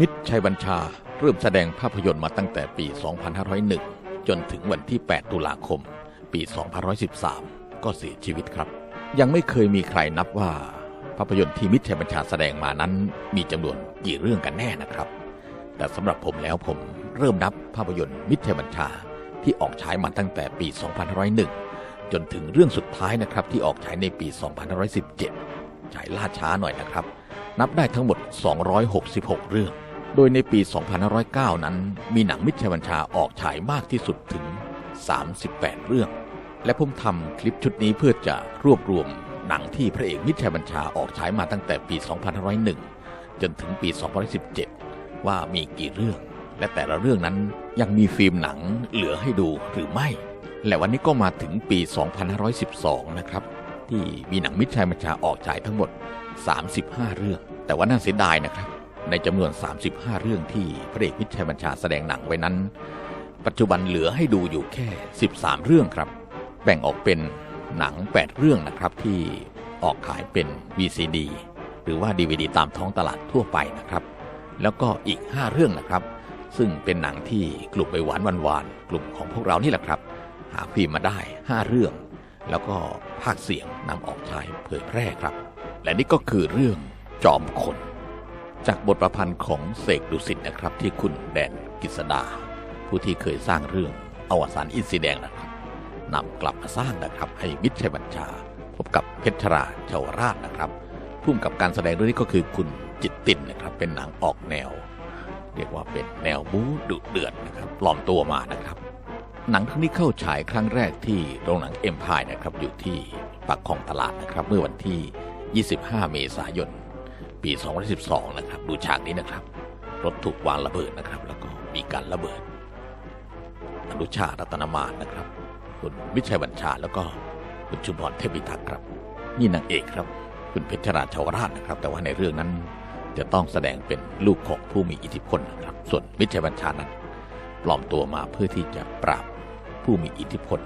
มิตรชัยบัญชาเริ่มแสดงภาพยนตร์มาตั้งแต่ปี 2501 จนถึงวันที่ 8 ตุลาคม ปี 2513 ก็เสียชีวิตครับ ยังไม่เคยมีใครนับว่า ภาพยนตร์ที่มิตรชัยบัญชาแสดงมานั้น มีจำนวนกี่เรื่องกันแน่นะครับ แต่สำหรับผมแล้วผมเริ่มนับภาพยนตร์มิตรชัยบัญชาที่ออกฉายมาตั้งแต่ปี 2501 จนถึงเรื่องสุดท้ายนะครับที่ออกฉายในปี 2517 ฉายล่าช้าหน่อยนะครับ นับได้ทั้งหมด 266 เรื่อง โดยในปี 2509 นั้น มีหนังมิตรชัยบัญชาออกฉายมากที่สุดถึง 38 เรื่อง และผมทำคลิปชุดนี้เพื่อจะรวบรวมหนังที่พระเอกมิตรชัยบัญชาออกฉายมาตั้งแต่ปี 2501 จนถึงปี 2017 ว่ามีกี่เรื่อง และแต่ละเรื่องนั้นยังมีฟิล์มหนังเหลือให้ดูหรือไม่ และวันนี้ก็มาถึงปี 2512 นะครับ ที่มีหนังมิตรชัยบัญชาออกฉายทั้งหมด 35 เรื่อง แต่ว่าน่าเสียดายนะครับ ในจำนวน 35 เรื่องที่พระเอกมิตรชัยบัญชาแสดงหนังไว้นั้น ปัจจุบันเหลือให้ดูอยู่แค่ 13 เรื่องครับ แบ่งออกเป็นหนัง 8 เรื่องนะครับที่ออกขายเป็น VCD หรือว่า DVD ตามท้องตลาดทั่วไปนะครับ แล้วก็อีก 5 เรื่องนะครับ ซึ่งเป็นหนังที่กลุ่มไปหวานวันวานกลุ่มของพวกเรานี่แหละครับ หาฟิล์มมาได้ 5 เรื่อง แล้วก็ภาคเสียงนำออกฉายเผยแพร่ครับ และนี่ก็คือเรื่องจอมคน จากบทประพันธ์ของเสกดุสิตนะครับ ที่คุณแดนกิษดา ผู้ที่เคยสร้างเรื่องอวสานอินทรีแดงนะครับนำกลับมาสร้างนะครับ ให้มิตรชัยบัญชา พบกับเพชรราชาวราชนะครับพุ่มกับการแสดงเรื่องนี้ก็คือคุณจิตตินนะครับ เป็นหนังออกแนว เรียกว่าเป็นแนวบู๊ดุเดือดนะครับปลอมตัวมานะครับหนังครั้งนี้เข้าฉายครั้งแรกที่โรงหนังเอ็มพายนะครับอยู่ที่ปากคลองตลาดนะครับ เมื่อวันที่ 25 เมษายน ปี 2012 นะครับ ดูฉากนี้นะครับ รถถูกวางระเบิดนะครับ แล้วก็มีการระเบิด อนุชารัตนมานนะครับ คุณวิชัยบัญชาแล้วก็คุณชุมพรเทพิทักษ์ครับ นี่นางเอกครับ คุณเพชรราชาวราชนะครับ แต่ว่าในเรื่องนั้นจะต้องแสดงเป็นลูกของผู้มีอิทธิพลนะครับ ส่วนวิชัยบัญชานั้น ปลอมตัวมาเพื่อที่จะปราบผู้มีอิทธิพล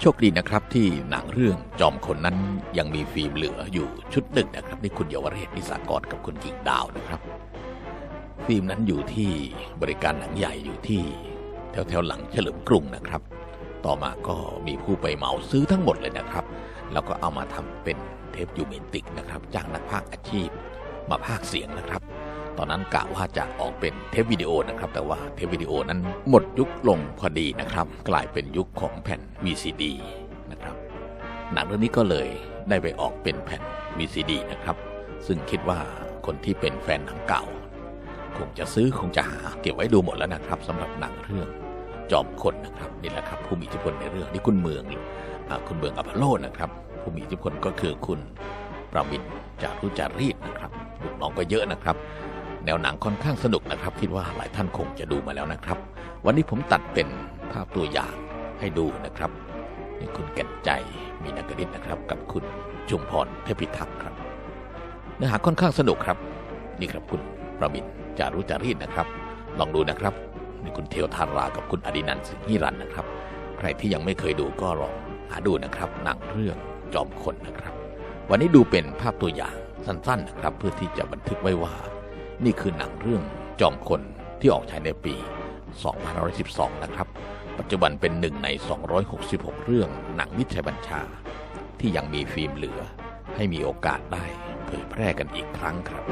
โชคดีนะครับที่หนังเรื่องจอมคนนั้นยังมีฟิล์มเหลืออยู่ชุดหนึ่งนะครับนี่คุณเยาวเรศนิสากรกับคุณหญิงดาวนะครับ ฟิล์มนั้นอยู่ที่บริการหนังใหญ่อยู่ที่ แถวแถวๆหลังเฉลิมกรุงนะครับ ต่อมาก็มีผู้ไปเหมาซื้อทั้งหมดเลยนะครับ แล้วก็เอามาทำเป็นเทปยูเมนติกนะครับจ้างนักพากอาชีพ มาพากเสียงนะครับ ตอนนั้นกะว่าจะออกเป็นเทปวิดีโอนะครับ แต่ว่าเทปวิดีโอนั้นหมดยุคลงพอดีนะครับ กลายเป็นยุคของแผ่น VCD นะครับหนังเรื่องนี้ก็เลยได้ไปออกเป็นแผ่น VCD นะครับ ซึ่งคิดว่าคนที่เป็นแฟนหนังเก่า คงจะซื้อคงจะหาเก็บไว้ดูหมดแล้วนะครับสำหรับหนังเรื่องจอมคนนะครับนี่แหละครับผู้มีอิทธิพลในเรื่องนี่คุณเมืองอคุณเมืองอภโลนนะครับ ผู้มีอิทธิพลก็คือคุณประมินจารุจารีตนะครับลูกน้องก็เยอะนะครับ แนวหนังค่อนข้างสนุกนะครับ คิดว่าหลายท่านคงจะดูมาแล้วนะครับ วันนี้ผมตัดเป็นภาพตัวอย่างให้ดูนะครับนี่คุณแก่นใจมีนักดิษนะครับ กับคุณชุมพรเทพิทักษ์ครับ เนื้อหาค่อนข้างสนุกครับ นี่ครับคุณประมินจารุจารีตนะครับ ลองดูนะครับนี่คุณเทวทารากับคุณอดินันสิงหิรันนะครับ ใครที่ยังไม่เคยดูก็ลองหาดูนะครับหนังเรื่องจอมคนนะครับ วันนี้ดูเป็นภาพตัวอย่างสั้นๆนะครับ เพื่อที่จะบันทึกไว้ว่า นี่คือหนังเรื่องจอมคนที่ออกฉายในปี 2512 นะครับ ปัจจุบันเป็นหนึ่งใน 266 เรื่องหนังวิชัยบัญชา ที่ยังมีฟิล์มเหลือ ให้มีโอกาสได้เผยแพร่กันอีกครั้งครับ